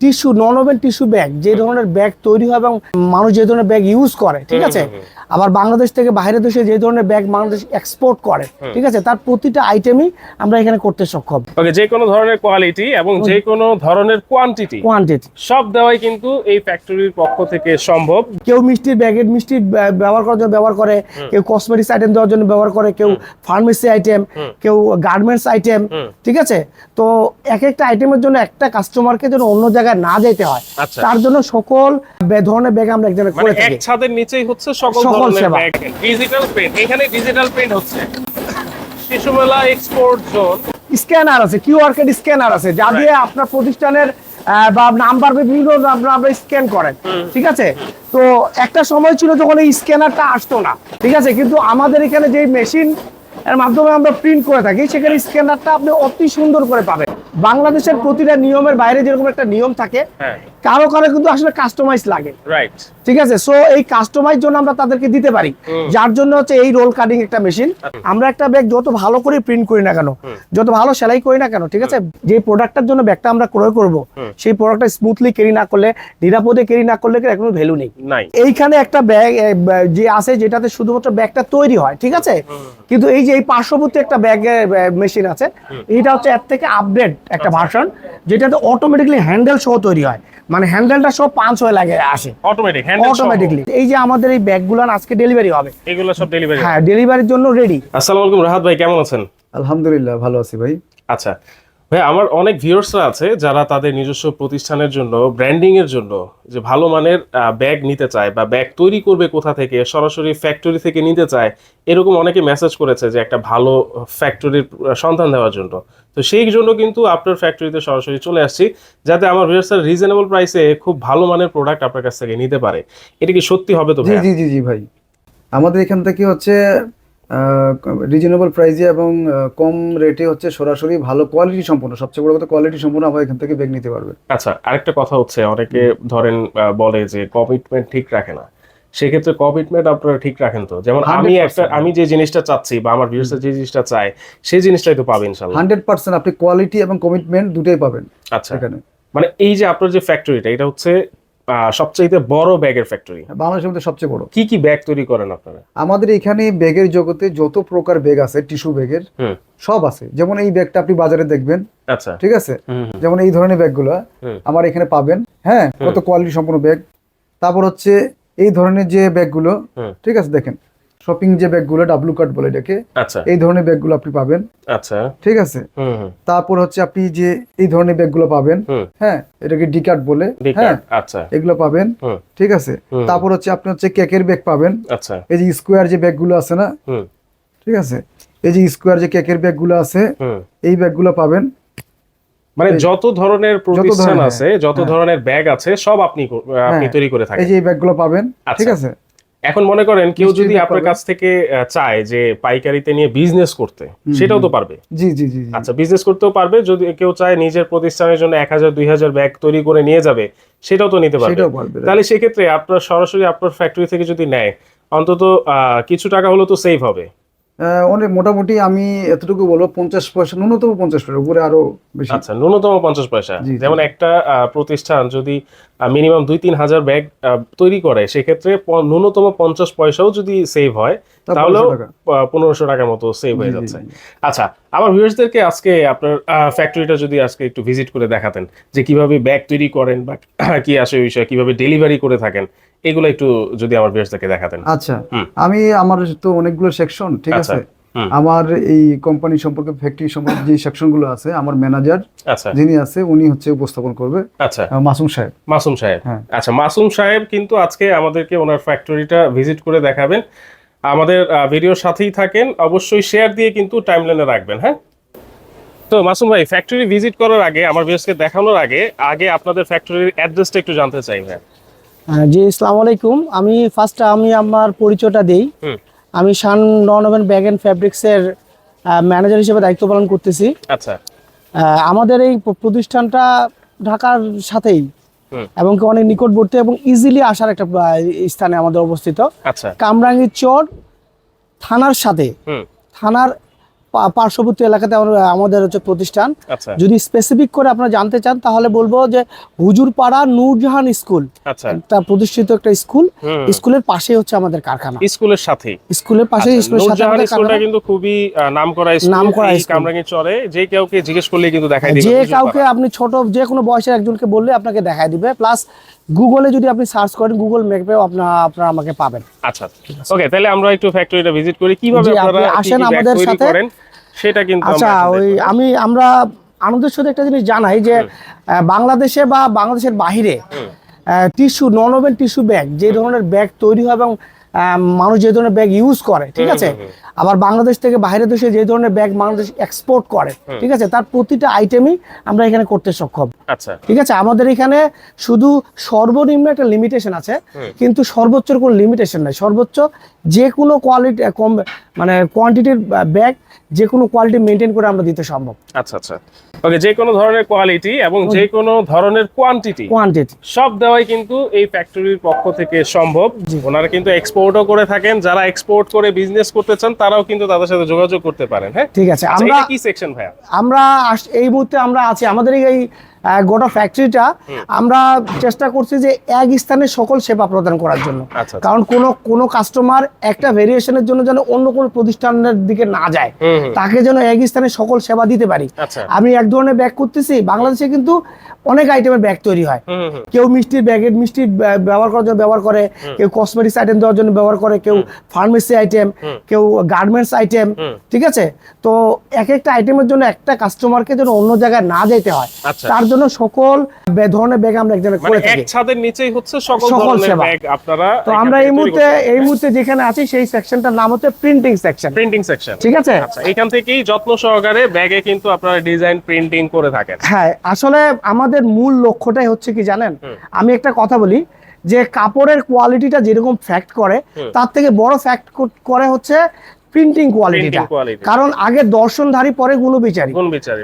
Tissue non woven tissue bag যে ধরনের bag তৈরি হয় এবং মানুষ যে ধরনের ব্যাগ ইউজ করে ঠিক আছে? আবার বাংলাদেশ থেকে বাইরের দেশে যে ধরনের ব্যাগ বাংলাদেশ এক্সপোর্ট করে ঠিক আছে? তার প্রতিটা আইটেমই আমরা এখানে করতে সক্ষম। ওকে যে কোনো ধরনের কোয়ালিটি এবং যে কোনো ধরনের কোয়ান্টিটি কোয়ান্টিটি সব দেওয়াই কিন্তু এই ফ্যাক্টরির পক্ষ থেকে সম্ভব। কেউ মিষ্টির ব্যাগের মিষ্টি ব্যা- ব্যবহার করার জন্য ব্যবহার করে কেউ কসমেটিক্স আইটেম দেওয়ার জন্য ব্যবহার করে কেউ ফার্মেসি আইটেম কেউ গার্মেন্টস আইটেম ঠিক আছে? তো এক একটা আইটেমের জন্য একটা কাস্টমারকে যেন অন্য জায়গায় না যেতে হয়। আচ্ছা। তার জন্য সকল ধরনের ব্যাগ আমরা একজনে মানে করে এক থাকি ছাদের নিচেই হচ্ছে সকল ধরনের। ব্যাগ। ডিজিটাল প্রিন্ট এখানে ডিজিটাল প্রিন্ট হচ্ছে। শিশুমেলা এক্সপোর্ট জোন স্ক্যানার আছে কিউআর কোড স্ক্যানার আছে যা দিয়ে আপনার প্রতিষ্ঠানের বা নাম্বার বিভিন্ন আপনি স্ক্যান করেন। ঠিক আছে? তো একটা সময় ছিল যখন এই স্ক্যানারটা আসতো না। ঠিক আছে? কিন্তু আমাদের এখানে যে মেশিন এর মাধ্যমে আমরা প্রিন্ট করে থাকি। সেখানে স্ক্যানারটা আপনি অতি সুন্দর করে পাবেন। বাংলাদেশের প্রতিটা নিয়মের বাইরে যেরকম একটা নিয়ম থাকে হ্যাঁ। কারও কারও কিন্তু আসলে কাস্টমাইজ লাগে। রাইট ঠিক আছে? সো এই কাস্টমাইজ জন্য আমরা তাদেরকে দিতে পারি। যার জন্য হচ্ছে এই রোল কাটিং একটা মেশিন আমরা একটা ব্যাগ যত ভালো করে প্রিন্ট করি না কেন যত ভালো সেলাই করি না কেন ঠিক আছে? যে প্রোডাক্টটার জন্য ব্যাগটা আমরা ক্রয় করব সেই প্রোডাক্টটা স্মুথলি ক্যারি না করলে নিরাপদে ক্যারি না করলে কোনো ভ্যালু নেই। এইখানে একটা ব্যাগ যে আছে যেটাতে শুধুমাত্র ব্যাগটা তৈরি হয় ঠিক আছে? কিন্তু এই যে এই পার্শ্ববর্তী একটা ব্যাগের মেশিন আছে এটা হচ্ছে এর থেকে আপডেট একটা ভার্সন যেটাতে অটোমেটিকলি হ্যান্ডেল সহ তৈরি হয়। মানে হ্যান্ডেলটা সব পাঁচ হয়ে লাগে আসে। অটোমেটিক অটোমেটিকলি এই যে আমাদের এই ব্যাগগুলো আজকে ডেলিভারি হবে। এগুলো সব ডেলিভারি হ্যাঁ ডেলিভারির জন্য রেডি আসসালামু আলাইকুম রাহাত ভাই কেমন আছেন? আলহামদুলিল্লাহ ভালো আছি ভাই। আচ্ছা ভাই আমার অনেক ভিউয়ার্সরা আছে যারা তাদের নিজস্ব প্রতিষ্ঠানের জন্য ব্র্যান্ডিং এর জন্য যে ভালো মানের ব্যাগ নিতে চায় বা ব্যাগ তৈরি করবে কোথা থেকে সরাসরি ফ্যাক্টরি থেকে নিতে চায় এরকম অনেকে মেসেজ করেছে যে একটা ভালো ফ্যাক্টরির সন্ধান দেওয়ার জন্য। তো সেই জন্য কিন্তু আপনার ফ্যাক্টরিতে সরাসরি চলে আসছি যাতে আমার ভিউয়ার্সরা রিজনেবল প্রাইসে খুব ভালো মানের প্রোডাক্ট আপনার কাছ থেকে নিতে পারে। এটা কি সত্যি হবে তো জি ভাই জি জি জি ভাই। আমাদের এখান থেকে হচ্ছে রিজনেবল প্রাইসে এবং কম রেটে হচ্ছে সরাসরি ভালো কোয়ালিটি সম্পূর্ণ সবচেয়ে বড় কথা কোয়ালিটি সম্পূর্ণ আমার এখান থেকে ব্যাগ নিতে পারবে। আচ্ছা আরেকটা কথা হচ্ছে অনেকে ধরেন বলে যে কমিটমেন্ট ঠিক রাখে না। সেক্ষেত্রে কমিটমেন্ট আপনারা ঠিক রাখেন তো? যেমন আমি একটা আমি যে জিনিসটা চাচ্ছি বা আমার ভিউয়ার্স যে জিনিসটা চায় সেই জিনিসটাই তো পাবেন হান্ড্রেড পার্সেন্ট আপনি কোয়ালিটি এবং কমিটমেন্ট দুটোই পাবেন আচ্ছা। এখানে। মানে এই যে আপনার যে ফ্যাক্টরিটা এটা হচ্ছে সবচাইতে বড় ব্যাগের ফ্যাক্টরি বাংলাদেশের মধ্যে সবচেয়ে বড়। কি কি ব্যাগ তৈরি করেন আপনারা? আমাদের এখানে ব্যাগের জগতে যত প্রকার ব্যাগ আছে টিস্যু ব্যাগের সব আছে। যেমন এই ব্যাগটা আপনি বাজারে দেখবেন আচ্ছা। ঠিক আছে? যেমন এই ধরনের ব্যাগগুলো। আমার এখানে পাবেন। হ্যাঁ কত কোয়ালিটি সম্পূর্ণ ব্যাগ। তারপর হচ্ছে এই ধরনের যে ব্যাগগুলো। ঠিক আছে দেখেন। শপিং যে ব্যাগগুলো ডাব্লু কার্ড বলে এটাকে আচ্ছা। এই ধরনের ব্যাগগুলো আপনি পাবেন। আচ্ছা। ঠিক আছে? তারপর হচ্ছে আপনি যে এই ধরনের ব্যাগগুলো পাবেন হ্যাঁ এটাকে ডি কার্ড বলে হ্যাঁ আচ্ছা। এগুলো পাবেন। ঠিক আছে? তারপর হচ্ছে আপনি হচ্ছে কেকের ব্যাগ পাবেন। আচ্ছা। এই যে স্কোয়ার যে ব্যাগগুলো আছে না ঠিক আছে? এই যে স্কোয়ার যে কেকের ব্যাগগুলো আছে এই ব্যাগগুলো পাবেন। মানে যত ধরনের প্রতিষ্ঠান আছে যত ধরনের ব্যাগ আছে সব আপনি আপনি হ্যাঁ। তৈরি করে থাকেন। এই যে এই ব্যাগগুলো পাবেন। আচ্ছা। ঠিক আছে? এখন মনে করেন কেউ যদি আপনার কাছ থেকে চায় যে পাইকারিতে নিয়ে বিজনেস করতে সেটাও তো পারবে। জি জি জি। আচ্ছা বিজনেস করতেও পারবে যদি কেউ চায় নিজের প্রতিষ্ঠানের জন্য এক হাজার দুই হাজার ব্যাগ তৈরি করে নিয়ে যাবে সেটাও তো নিতে পারবে। তাহলে সেক্ষেত্রে আপনার সরাসরি আপনার ফ্যাক্টরি থেকে যদি নেয় অন্তত আহ, কিছু টাকা হলো তো সেভ হবে। অনেক মোটামুটি আমি এতটুকু বলব পঞ্চাশ পয়সা ন্যূনতম পঞ্চাশ পয়সা উপরে আরও বেশি আচ্ছা ন্যূনতম পঞ্চাশ পয়সা। যেমন একটা প্রতিষ্ঠান যদি মিনিমাম দুই তিন হাজার ব্যাগ তৈরি করে সেক্ষেত্রে ন্যূনতম পঞ্চাশ পয়সাও যদি সেভ হয় তা তাহলেও 1500 টাকা। পনেরোশো টাকার মতো সেভ হয়ে যাচ্ছে আচ্ছা আমার ভিউয়ার্সদেরকে আজকে আপনার ফ্যাক্টরিটা যদি আজকে একটু ভিজিট করে দেখাতেন যে কীভাবে ব্যাগ তৈরি করেন বা কি আসে ওই বিষয়ে কীভাবে ডেলিভারি করে থাকেন এগুলো একটু যদি আমার ভিউয়ার্সদেরকে দেখাতেন। আচ্ছা আমি আমার তো অনেকগুলো সেকশন ঠিক আচ্ছা, আছে? আমার এই কোম্পানি সম্পর্কে ফ্যাক্টরি সম্পর্কে যে সেকশনগুলো আছে আমার ম্যানেজার যিনি আছে উনি হচ্ছে উপস্থাপন করবে আচ্ছা। মাসুম সাহেব। মাসুম সাহেব। হ্যাঁ। আচ্ছা মাসুম সাহেব কিন্তু আজকে আমাদেরকে ওনার ফ্যাক্টরিটা ভিজিট করে দেখাবেন। আমাদের ভিডিওর সাথেই থাকেন। অবশ্যই শেয়ার দিয়ে কিন্তু টাইমলাইনে রাখবেন হ্যাঁ? তো মাসুম ভাই ফ্যাক্টরি ভিজিট করার আগে আমার ভিউয়ার্সকে দেখানোর আগে আগে আপনাদের ফ্যাক্টরির অ্যাড্রেসটা একটু জানতে চাই ভাই জি আসসালামু আলাইকুম। আমি ফার্স্ট আমি আমার পরিচয়টা দেই। আমি Shan non woven bag and ফ্যাব্রিক্সের manager হিসেবে দায়িত্ব পালন করতেছি। আচ্ছা। আমাদের এই প্রতিষ্ঠানটা ঢাকার সাথেই। এবং কি অনেক নিকটবর্তী এবং ইজিলি আসার একটা স্থানে আমাদের অবস্থিত। আচ্ছা। কামরাঙ্গীর চর থানার সাথে। থানার পার্শ্ববর্তী এলাকাতে আমাদের হচ্ছে প্রতিষ্ঠান। আচ্ছা। যদি স্পেসিফিক করে আপনারা জানতে চান তাহলে বলব যে হুজুরপাড়া নূরজাহান স্কুল। আচ্ছা। একটা প্রতিষ্ঠিত একটা স্কুল। স্কুলের পাশেই হচ্ছে আমাদের কারখানা। স্কুলের সাথে স্কুলের পাশে স্কুলের সাথে স্কুলটা। কিন্তু খুবই নাম করা নামকরা স্কুল স্কুল। কামরাঙ্গি চরে। যে কাউকে জিজ্ঞেস করলে কিন্তু দেখাই দিবে যে কাউকে আপনি ছোট যে কোনো বয়সের একজনকে বললে আপনাকে দেখায় দিবে। প্লাস গুগলে যদি আপনি সার্চ করেন গুগল ম্যাপেও আপনার আপনারা আমাকে পাবেন। আচ্ছা। ওকে তাহলে আমরা একটু ফ্যাক্টরিটা ভিজিট করি। কীভাবে আপনারা আসেন আমাদের সাথে। সেটা কিন্তু আচ্ছা ওই আমি আমরা আনন্দের সাথে একটা জিনিস জানাই যে বাংলাদেশে বা বাংলাদেশের বাহিরে tissue non woven tissue bag যে ধরনের ব্যাগ তৈরি হয় এবং মানুষ যে ধরনের ব্যাগ ইউজ করে ঠিক আছে? আবার বাংলাদেশ থেকে বাইরের দেশে যে ধরনের ব্যাগ বাংলাদেশ এক্সপোর্ট করে ঠিক আছে? তার প্রতিটা আইটেমই আমরা এখানে করতে সক্ষম। আচ্ছা। ঠিক আছে? আমাদের এখানে শুধু সর্বনিম্ন একটা লিমিটেশন আছে কিন্তু সর্বোচ্চর কোনো লিমিটেশন নাই। সর্বোচ্চ যে কোনো কোয়ালিটি কম মানে কোয়ান্টিটির ব্যাগ যে কোনো কোয়ালিটি মেনটেন করে আমরা দিতে সম্ভব। আচ্ছা আচ্ছা। ওকে যে কোনো ধরনের কোয়ালিটি এবং যে কোনো ধরনের কোয়ান্টিটি কোয়ান্টিটি সব দেওয়াই কিন্তু এই ফ্যাক্টরির পক্ষ থেকে সম্ভব। ওনারা কিন্তু এক্সপোর্টও করে থাকেন। যারা এক্সপোর্ট করে বিজনেস করতে চান তারাও কিন্তু তাদের সাথে যোগাযোগ করতে পারেন হ্যাঁ? ঠিক আছে আচ্ছা, আমরা কি সেকশন ভাইয়া? আমরা এই মুহূর্তে আমরা আছি। আমাদের এই গোটা ফ্যাক্টরিটা আমরা চেষ্টা করছি যে এক স্থানে সকল সেবা প্রদান করার জন্য। আচ্ছা, আচ্ছা। কারণ কোনো কোনো কাস্টমার একটা ভেরিয়েশনের জন্য যেন অন্য কোনো প্রতিষ্ঠানের দিকে না যায়। তাকে যেন এক স্থানে সকল সেবা দিতে পারি। আচ্ছা। আমি এক ধরনের ব্যাগ করতেছি বাংলাদেশে কিন্তু অনেক আইটেমের ব্যাগ তৈরি হয়। কেউ মিষ্টির ব্যাগের মিষ্টি ব্যবহার করার জন্য ব্যবহার করে কেউ কসমেটিক্স আইটেম দেওয়ার জন্য ব্যবহার করে কেউ ফার্মেসি আইটেম কেউ গার্মেন্টস আইটেম ঠিক আছে? তো এক একটা আইটেমের জন্য একটা কাস্টমারকে যেন অন্য জায়গায় না যেতে হয়। তার জন্য সকল ধরনের ব্যাগ আমরা এক জায়গায় মানে করে থাকি। ছাদের নিচেই হচ্ছে সকল ধরনের। ব্যাগ আপনারা তো আমরা এই মুহূর্তে এই মুহূর্তে যেখানে আছি সেই সেকশনটার নাম হচ্ছে প্রিন্টিং সেকশন প্রিন্টিং সেকশন ঠিক আছে? আচ্ছা এখান থেকেই যত্ন সহকারে ব্যাগে কিন্তু আপনারা ডিজাইন প্রিন্টিং করে থাকেন। হ্যাঁ আসলে আমাদের মূল লক্ষ্যটাই হচ্ছে কি জানেন? আমি একটা কথা বলি যে কাপড়ের কোয়ালিটিটা যেরকম ফ্যাক্ট করে তার থেকে বড় ফ্যাক্ট করে হচ্ছে প্রিন্টিং কোয়ালিটিটা। কারণ আগে দর্শনধারী পরে গুণবিচারী।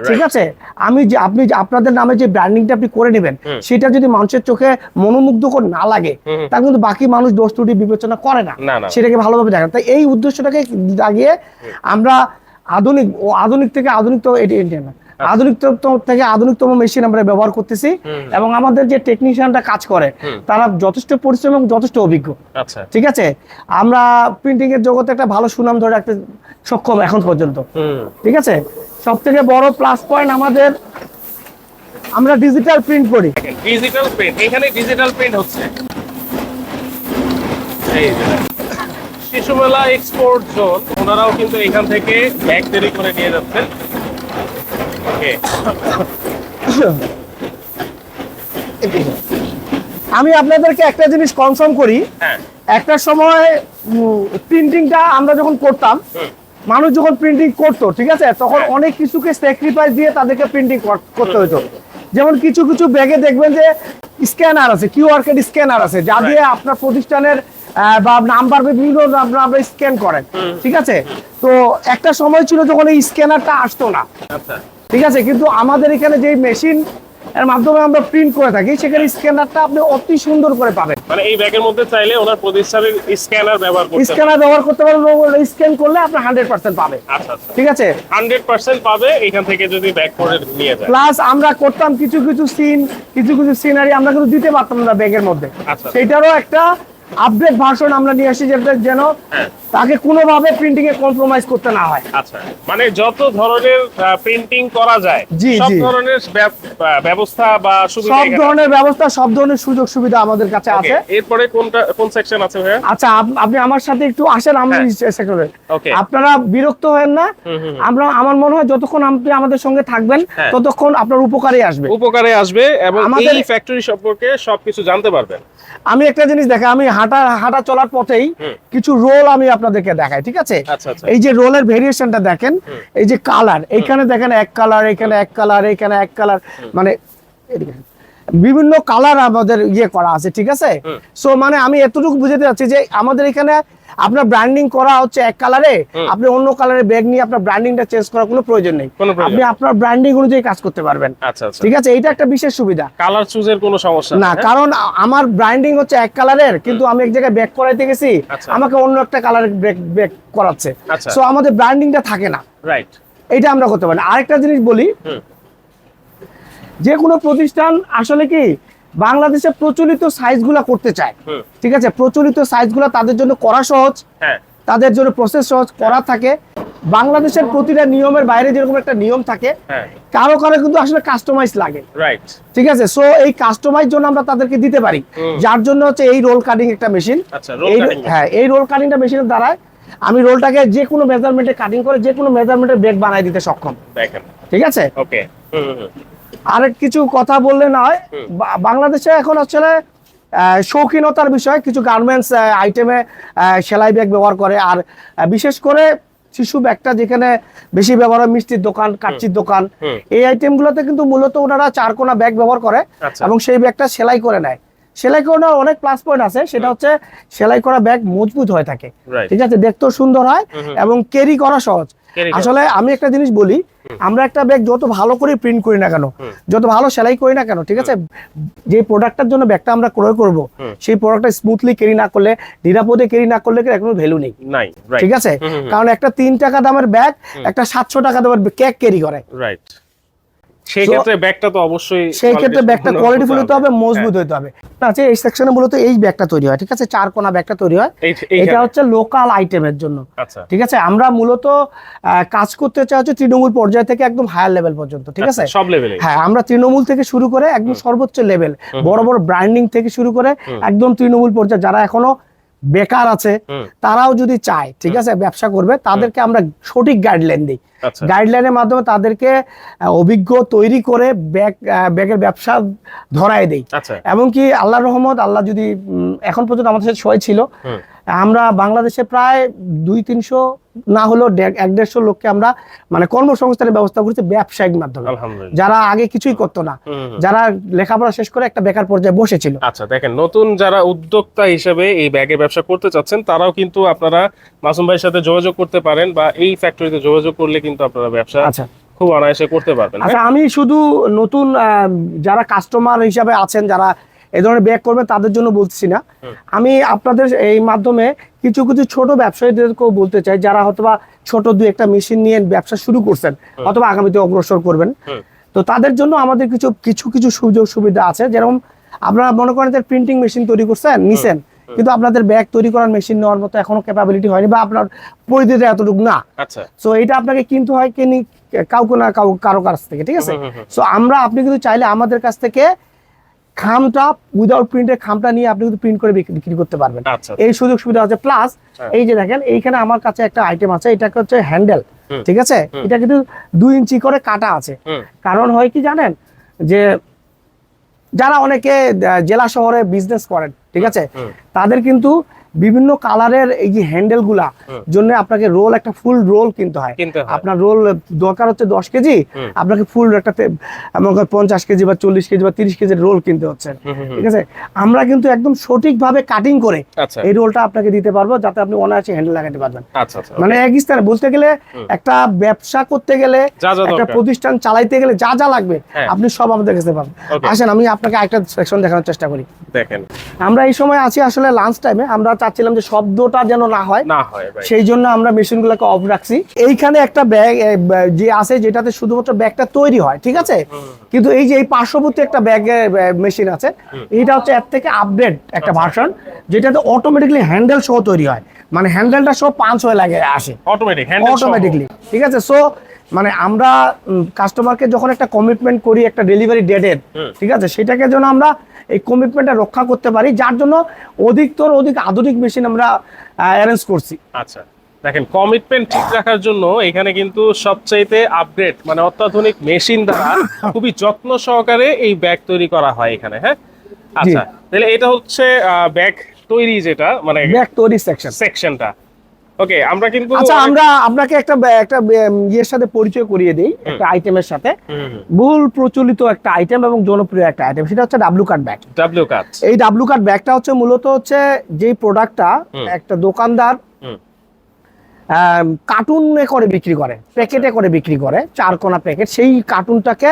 ঠিক আছে? আমি যে আপনি যে আপনাদের নামে যে ব্র্যান্ডিংটা আপনি করে নেবেন সেটা যদি মানুষের চোখে মনোমুগ্ধকর না লাগে তা কিন্তু বাকি মানুষ দোষ ত্রুটি বিবেচনা করে না। সেটাকে ভালোভাবে দেখেন। তাই এই উদ্দেশ্যটাকে লাগিয়ে আমরা আধুনিক ও আধুনিক থেকে আধুনিক তো এটি এটি না। আধুনিক থেকে আধুনিকতম মেশিন আমরা ব্যবহার করতেছি এবং আমাদের যে টেকনিশিয়ানরা কাজ করে তারা যথেষ্ট পরিশ্রম এবং যথেষ্ট অভিজ্ঞ। আচ্ছা। ঠিক আছে? আমরা প্রিন্টিং এর জগতে একটা ভালো সুনাম ধরে রাখতে সক্ষম এখন পর্যন্ত। ঠিক আছে? সব থেকে বড় প্লাস পয়েন্ট আমাদের আমরা ডিজিটাল প্রিন্ট করি। ডিজিটাল প্রিন্ট এখানে ডিজিটাল প্রিন্ট হচ্ছে। এই। শিশুমেলা এক্সপোর্ট জোন ওনারাও কিন্তু এখান থেকে ব্যাগ তৈরি করে নিয়ে যাচ্ছেন। আমি আপনাদেরকে একটা জিনিস কনফার্ম করি। হ্যাঁ। একটা সময় প্রিন্টিংটা আমরা যখন করতাম মানুষ যখন প্রিন্টিং করতো ঠিক আছে? তখন হ্যাঁ। অনেক কিছুকে স্যাক্রিফাইস দিয়ে তাদেরকে প্রিন্টিং করতে হতো যেমন কিছু কিছু ব্যাগে দেখবেন যে স্ক্যানার আছে কিউআর কোড স্ক্যানার আছে যা দিয়ে আপনার প্রতিষ্ঠানের বা নাম্বার বিভিন্ন আপনারা স্ক্যান করেন ঠিক আছে? তো একটা সময় ছিল যখন এই স্ক্যানারটা আসতো না। আচ্ছা। ঠিক আছে কিন্তু আমাদের এখানে যে মেশিন এর মাধ্যমে আমরা প্রিন্ট করে থাকি সেখানে স্ক্যানারটা আপনি অতি সুন্দর করে পাবেন। মানে এই ব্যাগের মধ্যে চাইলে ওনার প্রতিষ্ঠানের স্ক্যানার ব্যবহার করতে স্ক্যানার ব্যবহার করতে পারেন স্ক্যান করলে আপনি হান্ড্রেড পার্সেন্ট পাবে আচ্ছা আচ্ছা। ঠিক আছে? হান্ড্রেড পার্সেন্ট পাবে এখান থেকে যদি ব্যাগ করে নিয়ে যায়। প্লাস আমরা করতাম কিছু কিছু সিন কিছু কিছু সিনারি আমরা কিন্তু দিতে পারতাম না ব্যাগের মধ্যে। আচ্ছা। সেটারও একটা আপডেট ভার্সন আমরা নিয়ে আসি যেটা যেন হ্যাঁ। তাকে কোনোভাবে প্রিন্টিং এ কম্প্রোমাইজ করতে না হয়। আচ্ছা মানে যত ধরনের প্রিন্টিং করা যায় সব ধরনের ব্যবস্থা বা সুবিধা সব ধরনের ব্যবস্থা সব ধরনের সুযোগ সুবিধা আমাদের কাছে আছে। এরপরে কোনটা কোন সেকশন আছে ভাইয়া? আচ্ছা আপনি আমার সাথে একটু আসেন আমি হ্যাঁ। সেক্টরে Okay. আপনারা বিরক্ত হন না। আমরা আমার মনে হয় যতক্ষণ আপনি আমাদের সঙ্গে থাকবেন হ্যাঁ। ততক্ষণ আপনার উপকারে আসবে। উপকারে আসবে এবং আমাদের- এই ফ্যাক্টরি সম্পর্কে সবকিছু জানতে পারবেন। আমি একটা জিনিস দেখা আমি হাঁটা হাঁটা চলার পথেই কিছু রোল আমি আপনাদেরকে দেখায় ঠিক আছে? আচ্ছা, আচ্ছা। এই যে রোলের ভেরিয়েশনটা দেখেন এই যে কালার এইখানে দেখেন এক কালার এখানে এক কালার এখানে এক কালার মানে বিভিন্ন কালার আমাদের ইয়ে করা আছে ঠিক আছে? সো মানে আমি এতটুকু বুঝাতে চাচ্ছি যে আমাদের এখানে আপনার ব্র্যান্ডিং করা হচ্ছে এক কালারে আপনি অন্য কালারের ব্যাগ নিয়ে আপনার ব্র্যান্ডিংটা চেঞ্জ করার কোনো প্রয়োজন নেই। আপনি আপনার ব্র্যান্ডিং অনুযায়ী কাজ করতে পারবেন। আচ্ছা আচ্ছা। ঠিক আছে? এইটা একটা বিশেষ সুবিধা। কালার চুজের কোনো সমস্যা না হ্যাঁ? কারণ আমার ব্র্যান্ডিং হচ্ছে এক কালারের কিন্তু আমি এক জায়গায় ব্যাক করাইতে গেছি আচ্ছা। আমাকে অন্য একটা কালারের ব্যাক ব্যাক করাচ্ছে। সো আমাদের ব্র্যান্ডিংটা থাকে না। রাইট এটা আমরা করতে পারি। আরেকটা জিনিস বলি। যে কোনো প্রতিষ্ঠান আসলে কি বাংলাদেশে প্রচলিত সাইজগুলো করতে চায়। ঠিক আছে? প্রচলিত সাইজগুলো তাদের জন্য করা সহজ। হ্যাঁ। তাদের জন্য প্রসেস সহজ করা থাকে। বাংলাদেশের প্রতিটা নিয়মের বাইরে যেরকম একটা নিয়ম থাকে হ্যাঁ। কারও কারও কিন্তু আসলে কাস্টমাইজ লাগে। রাইট ঠিক আছে? সো এই কাস্টমাইজ জন্য আমরা তাদেরকে দিতে পারি। যার জন্য হচ্ছে এই রোল কাটিং একটা মেশিন আচ্ছা হ্যাঁ এই রোল কাটিংটা মেশিনের দ্বারায় আমি রোলটাকে যে কোনো মেজারমেন্টে কাটিং করে যে কোনো মেজারমেন্টের ব্যাগ বানাই দিতে সক্ষম। ঠিক আছে? ওকে। আরেক কিছু কথা বললে নয় বাংলাদেশে এখন আসলে শৌখিনতার বিষয় কিছু গার্মেন্টস আইটেমে সেলাই ব্যাগ ব্যবহার করে। আর বিশেষ করে শিশু ব্যাগটা যেখানে বেশি ব্যবহার হয় মিষ্টির দোকান কাচ্চির দোকান। এই আইটেমগুলোতে কিন্তু মূলত ওনারা চারকোনা ব্যাগ ব্যবহার করে আচ্ছা। এবং সেই ব্যাগটা সেলাই করে নেয়। সেলাই করার অনেক প্লাস পয়েন্ট আছে সেটা হচ্ছে সেলাই করা ব্যাগ মজবুত হয়ে থাকে। ঠিক আছে? দেখতেও সুন্দর হয়। এবং ক্যারি করা সহজ। আসলে আমি একটা জিনিস বলি আমরা একটা ব্যাগ যত ভালো করে প্রিন্ট করি না কেন যত ভালো সেলাই করি না কেন ঠিক আছে? যে প্রোডাক্টটার জন্য ব্যাগটা আমরা ক্রয় করব সেই প্রোডাক্টটা স্মুথলি ক্যারি না করলে নিরাপদে ক্যারি না করলে এর কোনো ভ্যালু নেই। নাই রাইট ঠিক আছে। কারণ একটা তিন টাকা দামের ব্যাগ একটা সাতশো টাকা দামের কেক ক্যারি করে। রাইট সেই ক্ষেত্রে ব্যাগটা তো অবশ্যই সেই ক্ষেত্রে ব্যাগটা কোয়ালিটি ফুল হতে হবে মজবুত হতে হবে। না আছে এই সেকশনে মূলত এই ব্যাগটা তৈরি হয় ঠিক আছে? চার কোনা ব্যাগটা তৈরি হয়। এটা হচ্ছে লোকাল আইটেমের জন্য। আচ্ছা। ঠিক আছে? আমরা মূলত কাজ করতে চাই হচ্ছে তৃণমূল পর্যায় থেকে একদম হায়ার লেভেল পর্যন্ত ঠিক আছে? আচ্ছা, সব লেভেলে হ্যাঁ আমরা তৃণমূল থেকে শুরু করে একদম সর্বোচ্চ লেভেল বড় বড় ব্র্যান্ডিং থেকে শুরু করে একদম তৃণমূল পর্যায়ে যারা এখনও বেকার আছে তারাও যদি চায় ঠিক আছে ব্যবসা করবে তাদেরকে আমরা সঠিক গাইডলাইন দিই। আচ্ছা। গাইডলাইনের মাধ্যমে তাদেরকে অভিজ্ঞ তৈরি করে ব্যাগ ব্যাগের ব্যবসা ধরায় দেই। এবং এমনকি আল্লাহ রহমত আল্লাহ যদি এখন পর্যন্ত আমাদের সাথে সয় ছিল। আমরা বাংলাদেশে প্রায় দুই তিনশো না হলেও এক দেড়শো লোককে আমরা মানে কর্মসংস্থানের ব্যবস্থা করেছি ব্যবসায়িক মাধ্যমে যারা আগে কিছুই করতো না। যারা লেখাপড়া শেষ করে একটা বেকার পর্যায়ে বসেছিল আচ্ছা দেখেন নতুন যারা উদ্যোক্তা হিসেবে এই ব্যাগের ব্যবসা করতে চাচ্ছেন তারাও কিন্তু আপনারা মাসুম ভাইয়ের সাথে যোগাযোগ করতে পারেন বা এই ফ্যাক্টরিতে যোগাযোগ করলে কিন্তু আপনারা ব্যবসা আচ্ছা খুব অনায়াসে করতে পারবেন? আচ্ছা আমি শুধু নতুন যারা কাস্টমার হিসাবে আছেন যারা এই ধরনের ব্যাগ করবেন তাদের জন্য বলছি না। আমি আপনাদের এই মাধ্যমে কিছু কিছু ছোট ব্যবসায়ীদেরকেও বলতে চাই যারা হয়তোবা ছোট দুই একটা মেশিন নিয়ে ব্যবসা শুরু করছেন অথবা আগামীতে অগ্রসর করবেন। তো তাদের জন্য আমাদের কিছু কিছু কিছু সুযোগ সুবিধা আছে। যেরকম আপনারা মনে করেন যে প্রিন্টিং মেশিন তৈরি করছেন নিছেন কিন্তু আপনাদের ব্যাগ তৈরি করার মেশিন নেওয়ার মতো এখনও ক্যাপাবিলিটি হয়নি বা আপনার পরিধিটা এতটুকু না। আচ্ছা। সো এটা আপনাকে কিনতে হয় কিনি কাউকে না কাউ কারও কাছ থেকে ঠিক আছে। সো আমরা আপনি কিন্তু চাইলে আমাদের কাছ থেকে খামটা উইদাউট প্রিন্টের খামটা নিয়ে আপনি কিন্তু প্রিন্ট করে বিক্রি করতে পারবেন। আচ্ছা এই সুযোগ সুবিধা আছে। প্লাস হ্যাঁ। এই যে দেখেন এইখানে আমার কাছে একটা আইটেম আছে এটা হচ্ছে হ্যান্ডেল ঠিক আছে? এটা কিন্তু দুই ইঞ্চি করে কাটা আছে। কারণ হয় কি জানেন? যে যারা অনেকে জেলা শহরে বিজনেস করেন ঠিক আছে? তাদের কিন্তু বিভিন্ন কালারের এই যে হ্যান্ডেলগুলা জন্য আপনাকে রোল একটা ফুল রোল কিনতে হয়। আপনার রোল দরকার হচ্ছে দশ কেজি আপনাকে ফুল একটা পঞ্চাশ কেজি বা চল্লিশ কেজি বা তিরিশ কেজির রোল কিনতে হচ্ছে। ঠিক আছে? আমরা কিন্তু একদম সঠিকভাবে কাটিং করে আচ্ছা। এই রোলটা আপনাকে দিতে পারব যাতে আপনি অনায়াসে হ্যান্ডেল লাগাতে পারবেন। আচ্ছা আচ্ছা মানে এক স্থানে বলতে গেলে একটা ব্যবসা করতে গেলে একটা প্রতিষ্ঠান চালাইতে গেলে যা যা লাগবে হ্যাঁ। আপনি সব আমাদের কাছে পাবেন। আসেন আমি আপনাকে একটা সেকশন দেখানোর চেষ্টা করি। দেখেন। আমরা এই সময় আছি আসলে লাঞ্চ টাইমে আমরা চাচ্ছিলাম যে শব্দটা যেন না হয়। না হয় সেই জন্য আমরা মেশিন মেশিনগুলোকে অফ রাখছি। এইখানে একটা ব্যাগ যে আছে যেটাতে শুধুমাত্র ব্যাগটা তৈরি হয় ঠিক আছে? কিন্তু এই যে এই পার্শ্ববর্তী একটা ব্যাগ মেশিন আছে এটা হচ্ছে এর থেকে আপডেট একটা ভার্সন যেটাতে অটোমেটিকলি হ্যান্ডেল সহ তৈরি হয়। মানে হ্যান্ডেলটা সহ পাঁচ হয়ে লাগে আসে। অটোমেটিক হ্যান্ডেল অটোমেটিকলি ঠিক আছে? সো মানে আমরা কাস্টমারকে যখন একটা কমিটমেন্ট করি একটা ডেলিভারি ডেটের ঠিক আছে? সেটাকে যেন আমরা এই কমিটমেন্টটা রক্ষা করতে পারি যার জন্য অধিকতর অধিক আধুনিক মেশিন আমরা অ্যারেঞ্জ করছি। আচ্ছা দেখেন কমিটমেন্ট ঠিক রাখার জন্য এখানে কিন্তু সবচাইতে আপগ্রেড মানে অত্যাধুনিক মেশিন দ্বারা খুবই যত্ন সহকারে এই ব্যাগ তৈরি করা হয় এখানে হ্যাঁ? আচ্ছা তাহলে এটা হচ্ছে ব্যাগ তৈরি যেটা মানে ব্যাগ তৈরি সেকশন সেকশনটা ওকে আমরা কিন্তু আচ্ছা আমরা আপনাকে একটা একটা ইয়ের সাথে পরিচয় করিয়ে দিই একটা আইটেমের সাথে। বহুল প্রচলিত একটা আইটেম এবং জনপ্রিয় একটা আইটেম সেটা হচ্ছে W cut bag W cut এই ডাব্লু কাট ব্যাগটা হচ্ছে মূলত হচ্ছে যেই প্রোডাক্টটা একটা দোকানদার। কার্টুনে করে বিক্রি করে প্যাকেটে করে বিক্রি করে চার কোনা প্যাকেট সেই কার্টুনটাকে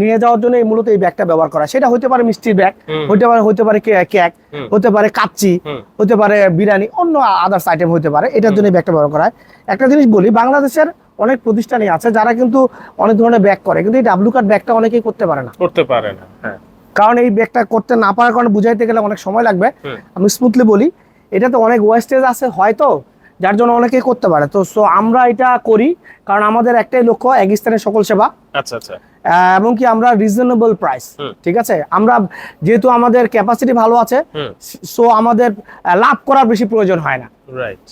নিয়ে যাওয়ার জন্য মূলত এই ব্যাগটা ব্যবহার করা। সেটা হতে পারে মিষ্টির ব্যাগ হতে পারে হতে পারে কেক হতে পারে কাচ্চি হতে পারে বিরিয়ানি অন্য আদার্স আইটেম হতে পারে। এটার জন্য ব্যাগটা ব্যবহার করা হয়। একটা জিনিস বলি বাংলাদেশের অনেক প্রতিষ্ঠানই আছে যারা কিন্তু অনেক ধরনের ব্যাগ করে কিন্তু এই ডাব্লু কার্ড ব্যাগটা অনেকেই করতে পারে না। করতে পারে না হ্যাঁ। কারণ এই ব্যাগটা করতে না পারার কারণে বুঝাইতে গেলে অনেক সময় লাগবে। আমি স্মুথলি বলি এটা তো অনেক ওয়েস্টেজ আছে হয়তো যার জন্য অনেকেই করতে পারে। তো সো আমরা এটা করি কারণ আমাদের একটাই লক্ষ্য এক স্থানের সকল সেবা। আচ্ছা আচ্ছা। এবং কি আমরা রিজনেবল প্রাইস ঠিক আছে? আমরা যেহেতু আমাদের ক্যাপাসিটি ভালো আছে সো আমাদের লাভ করার বেশি প্রয়োজন হয় না।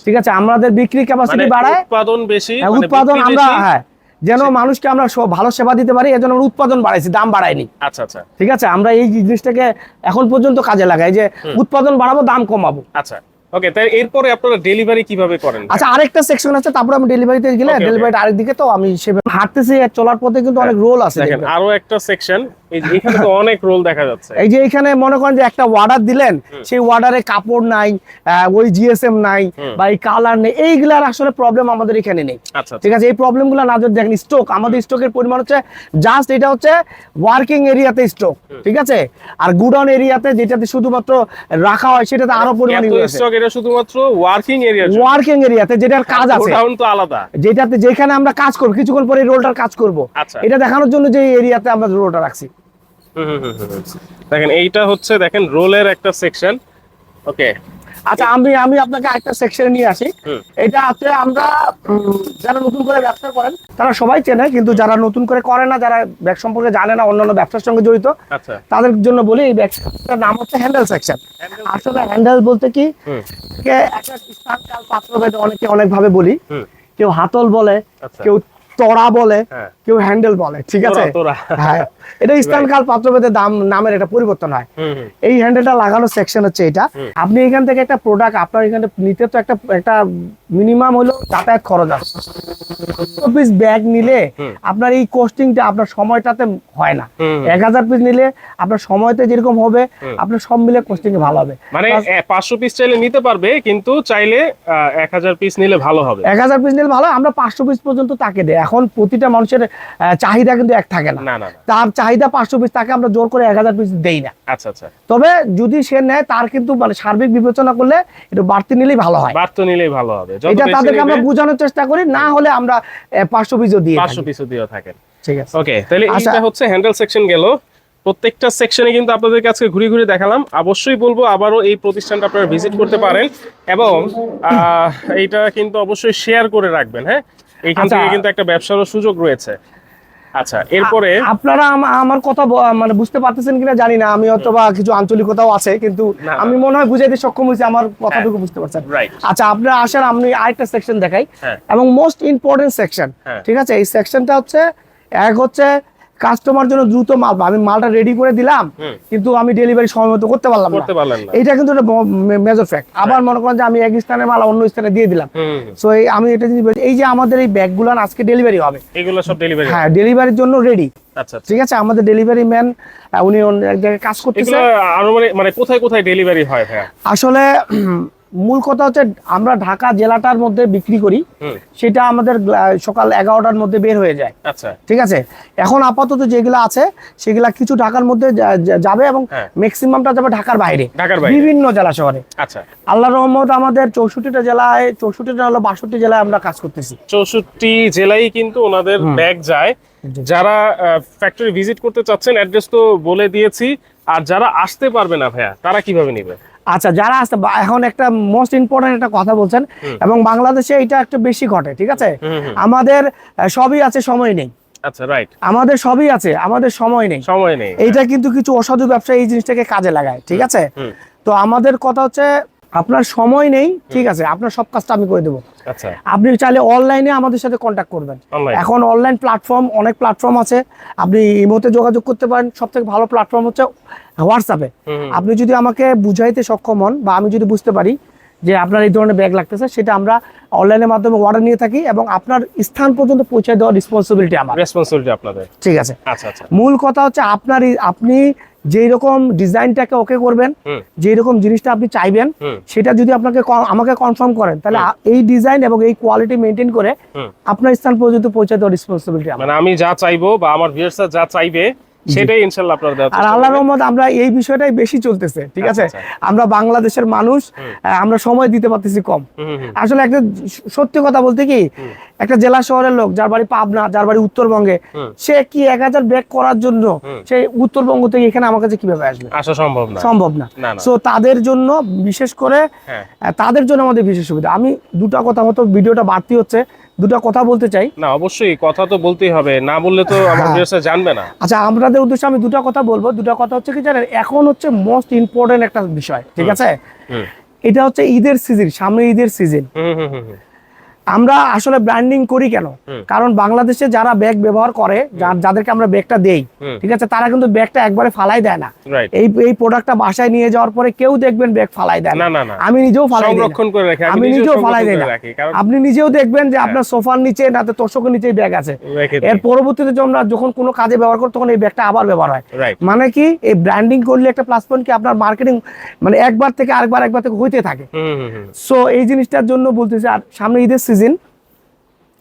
ঠিক আছে? আমাদের বিক্রি মানে ক্যাপাসিটি বাড়ায়। উৎপাদন বেশি হ্যাঁ, মানে উৎপাদন আমরা হ্যাঁ যেন মানুষকে আমরা ভালো সেবা দিতে পারি এজন্য আমরা উৎপাদন বাড়াইছি দাম বাড়াইনি। আচ্ছা আচ্ছা। ঠিক আছে? আমরা এই জিনিসটাকে এখন পর্যন্ত কাজে লাগাই যে উৎপাদন বাড়াবো দাম কমাবো। আচ্ছা। ওকে তাই এরপরে আপনারা ডেলিভারি কীভাবে করেন আচ্ছা আরেকটা সেকশন আছে তারপরে আমি ডেলিভারিতে গেলে. ডেলিভারিটা আরেক দিকে তো আমি সেভাবে হাঁটতেছি আর চলার পথে কিন্তু অনেক রোল আছে দেখেন আরও একটা সেকশন এখানে তো অনেক রোল দেখা যাচ্ছে। এই যে এখানে মনে করেন যে একটা অর্ডার দিলেন সেই অর্ডারে কাপড় নাই ওই জিএসএম নাই বা এই কালার নেই এইগুলার আসলে প্রবলেম আমাদের এখানে নেই। আচ্ছা আচ্ছা। ঠিক আছে এই প্রবলেমগুলো না যদি দেখেন স্টক আমাদের স্টকের পরিমাণ হচ্ছে জাস্ট এটা হচ্ছে ওয়ার্কিং এরিয়াতে স্টক ঠিক আছে? আর গুডাউন এরিয়াতে যেটাতে শুধুমাত্র রাখা হয় সেটাতে আরও পরিমাণ স্টক এটা শুধুমাত্র ওয়ার্কিং এরিয়া ওয়ার্কিং এরিয়াতে যেটার কাজ আছে গোডাউন তো আলাদা। যেটাতে যেখানে আমরা কাজ করব কিছুক্ষণ পরে রোলটার কাজ করব। আচ্ছা। এটা দেখানোর জন্য যে এরিয়াতে আমরা রোলটা রাখছি। দেখেন এইটা হচ্ছে দেখেন রোলের একটা সেকশন ওকে? আচ্ছা আমি আমি আপনাকে একটা সেকশনে নিয়ে আসি। এটা আছে আমরা যারা নতুন করে ব্যবসা করেন তারা সবাই চেনে কিন্তু যারা নতুন করে করে না যারা ব্যাগ সম্পর্কে জানে না অন্যান্য ব্যবসার সঙ্গে জড়িত আচ্ছা। তাদের জন্য বলি এই ব্যাগটার নাম হচ্ছে হ্যান্ডেল সেকশন আসলে হ্যান্ডেল বলতে কি কে একটা স্থান কাল পাত্র ভেদে অনেকে অনেকভাবে বলি। কেউ হাতল বলে আচ্ছা। কেউ তড়া বলে। হ্যাঁ। কেউ হ্যান্ডেল বলে ঠিক আছে। হ্যাঁ এটা স্থান কাল পাত্রভেদে দাম নামের একটা পরিবর্তন হয়। এই হ্যান্ডেলটা লাগানো সেকশন হচ্ছে এটা। আপনি এখান থেকে একটা প্রোডাক্ট আপনার এখানে নিতে তো একটা একটা মিনিমাম হলো যাতায়াত খরচ আছে। পিস ব্যাগ নিলে আপনার এই কোস্টিংটা আপনার সময়টাতে হয় না। এক হাজার পিস নিলে আপনার সময়তে যেরকম হবে আপনার সব মিলে কোস্টিং ভালো হবে। মানে পাঁচশো পিস চাইলে নিতে পারবে কিন্তু চাইলে এক হাজার পিস নিলে ভালো হবে। এক হাজার পিস নিলে ভালো আমরা পাঁচশো পিস পর্যন্ত তাকে দেয় এখন প্রতিটা মানুষের চাহিদা কিন্তু এক থাকে না। না না না। তার চাহিদা পাঁচশো পিস তাকে আমরা জোর করে এক হাজার পিস দেই না। আচ্ছা আচ্ছা। তবে যদি সে নেয় তার কিন্তু মানে সার্বিক বিবেচনা করলে একটু বাড়তি নিলেই ভালো হয়। বার তো নিলেই ভালো হবে। এটা তাদেরকে আমরা বোঝানোর চেষ্টা করি না হলে আমরা পাঁচশো পিসও দিয়ে পাঁচশো। পিসও দিয়ে থাকেন। ঠিক আছে। ওকে তাহলে আচ্ছা। এইটা হচ্ছে হ্যান্ডেল সেকশন গেল। প্রত্যেকটা সেকশনে কিন্তু আপনাদের কাছে ঘুরে ঘুরে দেখালাম। অবশ্যই বলব আবারও এই প্রতিষ্ঠানটা আপনারা ভিজিট করতে পারেন। এবং আহ, এইটা কিন্তু অবশ্যই শেয়ার করে রাখবেন হ্যাঁ? এইখান আচ্ছা। থেকে কিন্তু একটা ব্যবসারও সুযোগ রয়েছে আচ্ছা এরপরে আপনারা আমার কথা মানে বুঝতে পারতেছেন কিনা জানি না আমি অথবা কিছু আঞ্চলিকতাও আছে কিন্তু। আমি মনে হয় বুঝাইতে সক্ষম হয়েছি আমার কথাটুকু বুঝতে পারছেন আচ্ছা আপনারা আসেন আমি আরেকটা সেকশন দেখাই হ্যাঁ। এবং মোস্ট ইম্পর্টেন্ট সেকশন হ্যাঁ। ঠিক আছে এই সেকশনটা হচ্ছে এক হচ্ছে কাস্টমার জন্য দ্রুত মাল আমি মালটা রেডি করে দিলাম কিন্তু আমি ডেলিভারি সময় মতো করতে পারলাম না। এইটা কিন্তু মেজর ফ্যাক্ট আবার মনে করেন যে আমি এক স্থানের মাল অন্য স্থানে দিয়ে দিলাম। সো আমি এটা জিনিস বলছি, এই যে আমাদের এই ব্যাগগুলো আজকে ডেলিভারি হবে। এগুলো সব ডেলিভারি হ্যাঁ ডেলিভারির জন্য রেডি আচ্ছা আচ্ছা। ঠিক আছে? আমাদের ডেলিভারি ম্যান উনি অন্য এক জায়গায় কাজ করতেছে। আরও মানে মানে কোথায় কোথায় ডেলিভারি হয় আসলে মূল কথা হচ্ছে আমরা ঢাকা জেলাটার মধ্যে বিক্রি করি সেটা আমাদের সকাল এগারোটার মধ্যে বের হয়ে যায়। আচ্ছা। ঠিক আছে? এখন আপাতত যেগুলো আছে সেগুলা কিছু ঢাকার মধ্যে যাবে এবং। ম্যাক্সিমামটা যাবে ঢাকার বাইরে। ঢাকার বিভিন্ন জেলা শহরে। আচ্ছা। আল্লাহ রহমত আমাদের চৌষট্টিটা জেলায় চৌষট্টিটা হলো বাষট্টি জেলায় আমরা কাজ করতেছি। চৌষট্টি জেলায় কিন্তু ওনাদের ব্যাগ যায়। যারা ফ্যাক্টরি ভিজিট করতে চাচ্ছেন অ্যাড্রেস তো বলে দিয়েছি। আর যারা আসতে পারবে না ভাইয়া তারা কীভাবে নিবে? আচ্ছা যারা আসতে এখন একটা মোস্ট ইম্পর্টেন্ট একটা কথা বলছেন এবং বাংলাদেশে এটা একটু বেশি ঘটে ঠিক আছে। আমাদের সবই আছে সময় নেই। আচ্ছা রাইট আমাদের সবই আছে আমাদের সময় নেই। সময় নেই এইটা কিন্তু কিছু অসাধু ব্যবসায়ী এই জিনিসটাকে কাজে লাগায় ঠিক আছে? তো আমাদের কথা হচ্ছে আপনার সময় নেই ঠিক আছে আপনার সব কাজটা আমি করে দেবো। আচ্ছা। আপনি চাইলে অনলাইনে আমাদের সাথে কন্ট্যাক্ট করবেন। এখন অনলাইন প্ল্যাটফর্ম অনেক প্ল্যাটফর্ম আছে। আপনি ইমোতে যোগাযোগ করতে পারেন। সব থেকে ভালো প্ল্যাটফর্ম হচ্ছে হোয়াটসঅ্যাপে আপনি যদি আমাকে বুঝাইতে সক্ষম হন বা আমি যদি বুঝতে পারি যে আপনার এই ধরনের ব্যাগ লাগতেছে সেটা আমরা অনলাইনের মাধ্যমে অর্ডার নিয়ে থাকি এবং আপনার স্থান পর্যন্ত পৌঁছে দেওয়ার রেসপন্সিবিলিটি আমার। রেসপন্সিবিলিটি আপনাদের। ঠিক আছে। আচ্ছা আচ্ছা। মূল কথা হচ্ছে আপনার আপনি যেই রকম ডিজাইনটাকে ওকে করবেন যেই রকম জিনিসটা আপনি চাইবেন সেটা যদি আপনাকে আমাকে কনফার্ম করেন তাহলে এই ডিজাইন এবং এই কোয়ালিটি মেনটেন করে আপনার স্থান পর্যন্ত পৌঁছে দেওয়ার রেসপন্সিবিলিটি মানে আমি যা চাইব বা আমার ভিউয়ার্সরা যা চাইবে সেটাই ইনশাল্লাহ আপনারা আর চেষ্টা আল্লাহ করবেন। রহমত আমরা এই বিষয়টাই বেশি চলতেছে ঠিক আছে? আচ্ছা, আমরা বাংলাদেশের মানুষ আমরা সময় দিতে পারতেছি কম। আসলে একটা সত্যি কথা বলতে কি একটা জেলা শহরের লোক যার বাড়ি পাবনা যার বাড়ি উত্তরবঙ্গে সে কি এক হাজার ব্যাগ করার জন্য সে উত্তরবঙ্গ থেকে এখানে আমার কাছে কীভাবে আসবে? আসা সম্ভব না। সম্ভব না। সো তাদের জন্য বিশেষ করে হ্যাঁ। তাদের জন্য আমাদের বিশেষ সুবিধা। আমি দুটা কথা মতো ভিডিওটা বাড়তি হচ্ছে দুটা কথা বলতে চাই। না অবশ্যই কথা তো বলতেই হবে। না বললে তো আমার হ্যাঁ। ভিউয়ার্সরা জানবে না। আচ্ছা আপনাদের উদ্দেশ্যে আমি দুটা কথা বলব। দুটা কথা হচ্ছে কি জানেন এখন হচ্ছে মোস্ট ইম্পর্টেন্ট একটা বিষয় ঠিক আছে? এটা হচ্ছে ঈদের সিজন সামনে ঈদের সিজন হুম, হুম, হুম। আমরা আসলে ব্র্যান্ডিং করি কেন? কারণ বাংলাদেশে যারা ব্যাগ ব্যবহার করে যাদেরকে আমরা ব্যাগটা দেই ঠিক আছে তারা কিন্তু ব্যাগটা একবারে ফালাই দেয় না। এই এই প্রোডাক্টটা বাসায় নিয়ে যাওয়ার পরে কেউ দেখবেন ব্যাগ ফালাই দেয় না। আমি নিজেও ফালাই সংরক্ষণ করে রাখি আমি নিজেও ফালাই দিই না। আপনি নিজেও দেখবেন যে আপনার সোফার নিচে না তো তোষকের নিচে ব্যাগ আছে। এর পরবর্তীতে যখন আমরা যখন কোনো কাজে ব্যবহার করি তখন এই ব্যাগটা আবার ব্যবহার হয়। মানে কি? এই ব্র্যান্ডিং করলে একটা প্লাস পয়েন্ট কি? আপনার মার্কেটিং মানে একবার থেকে আরেকবার একবার থেকে হইতে থাকে। সো এই জিনিসটার জন্য বলতেছি আর সামনে ঈদের সিজন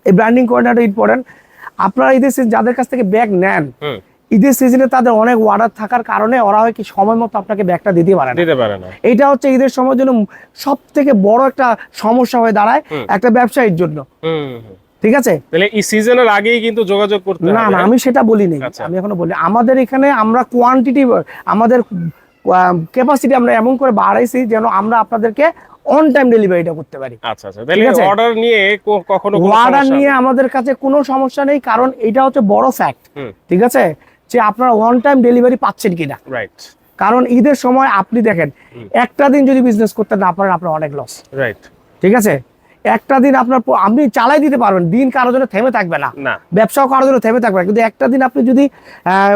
এই ব্র্যান্ডিং করাটা ইম্পর্টেন্ট আপনারা ঈদের সিজন যাদের কাছ থেকে ব্যাগ নেন ঈদের সিজনে তাদের অনেক অর্ডার থাকার কারণে ওরা হয় কি সময় মতো আপনাকে ব্যাগটা দিতে পারে না। দিতে পারে না। এটা হচ্ছে ঈদের সময়ের জন্য সব থেকে বড় একটা সমস্যা হয়ে দাঁড়ায় একটা ব্যবসায়ীর জন্য। ঠিক আছে? তাহলে এই সিজনের আগেই কিন্তু যোগাযোগ করতে না না আমি সেটা বলিনি। আচ্ছা। আমি এখনও বলি আমাদের এখানে আমরা কোয়ান্টিটি আমাদের ক্যাপাসিটি আমরা এমন করে বাড়াইছি যেন আমরা আপনাদেরকে অন টাইম ডেলিভারিটা করতে পারি। আচ্ছা আচ্ছা। তাহলে অর্ডার নিয়ে কখনো অর্ডার নিয়ে আমাদের কাছে কোনো সমস্যা নেই কারণ এটা হচ্ছে বড় ফ্যাক্ট ঠিক আছে? যে আপনারা ওয়ান টাইম ডেলিভারি পাচ্ছেন কিনা। রাইট কারণ ঈদের সময় আপনি দেখেন একটা দিন যদি বিজনেস করতে না পারেন আপনার অনেক লস রাইট ঠিক আছে? একটা দিন আপনার আপনি চালাই দিতে পারবেন দিন কারোর জন্য থেমে থাকবে না। না। ব্যবসাও কারোর জন্য থেমে থাকবে না। কিন্তু একটা দিন আপনি যদি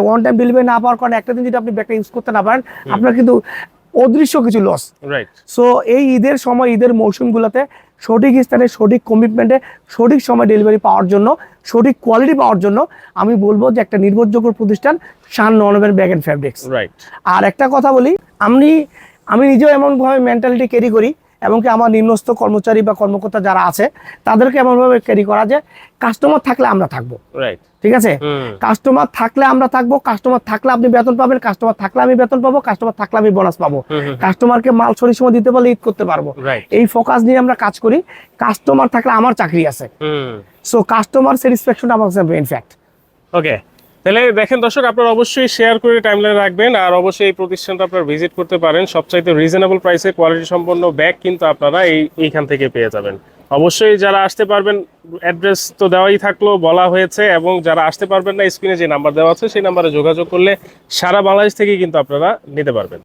ওয়ান টাইম ডেলিভারি না পাওয়ার কারণে একটা দিন যদি আপনি ব্যাগটা ইউজ করতে না পারেন আপনার কিন্তু অদৃশ্য কিছু লস রাইট সো এই ঈদের সময় ঈদের মৌসুমগুলোতে সঠিক স্থানে সঠিক কমিটমেন্টে সঠিক সময় ডেলিভারি পাওয়ার জন্য সঠিক কোয়ালিটি পাওয়ার জন্য আমি বলব যে একটা নির্ভরযোগ্য প্রতিষ্ঠান শান ননবের ব্যাগ অ্যান্ড ফ্যাব্রিক্স রাইট আর একটা কথা বলি আমি আমি নিজেও এমনভাবে মেন্টালিটি ক্যারি করি এমনকি আমার নিম্নস্থ কর্মচারী বা কর্মকর্তা যারা আছে তাদেরকে এমনভাবে ক্যারি করা যে কাস্টমার থাকলে আমরা থাকব। রাইট ঠিক আছে? কাস্টমার থাকলে আমরা থাকব কাস্টমার থাকলে আপনি বেতন পাবেন কাস্টমার থাকলে আমি বেতন পাবো কাস্টমার থাকলে আমি বোনাস পাবো। কাস্টমারকে মাল সরি সময় দিতে পারলে ঈদ করতে পারব। এই ফোকাস নিয়ে আমরা কাজ করি কাস্টমার থাকলে আমার চাকরি আছে। সো কাস্টমার স্যাটিসফ্যাকশনটা আমার কাছে মেইন ফ্যাক্ট ওকে তাহলে দেখেন দর্শক, আপনারা অবশ্যই শেয়ার করে টাইমলাইন রাখবেন আর অবশ্যই এই প্রতিষ্ঠানটা আপনারা ভিজিট করতে পারেন। সবচাইতে রিজনেবল প্রাইসে কোয়ালিটি সম্পন্ন ব্যাগ কিন্তু আপনারা এই, এইখান থেকে পেয়ে যাবেন। অবশ্যই যারা আসতে পারবেন অ্যাড্রেস তো দেওয়াই থাকল, বলা হয়েছে এবং যারা আসতে পারবেন না স্ক্রিনে যে নাম্বার দেওয়া আছে, সেই নাম্বারে যোগাযোগ করলে সারা বাংলাদেশ থেকে কিন্তু আপনারা নিতে পারবেন।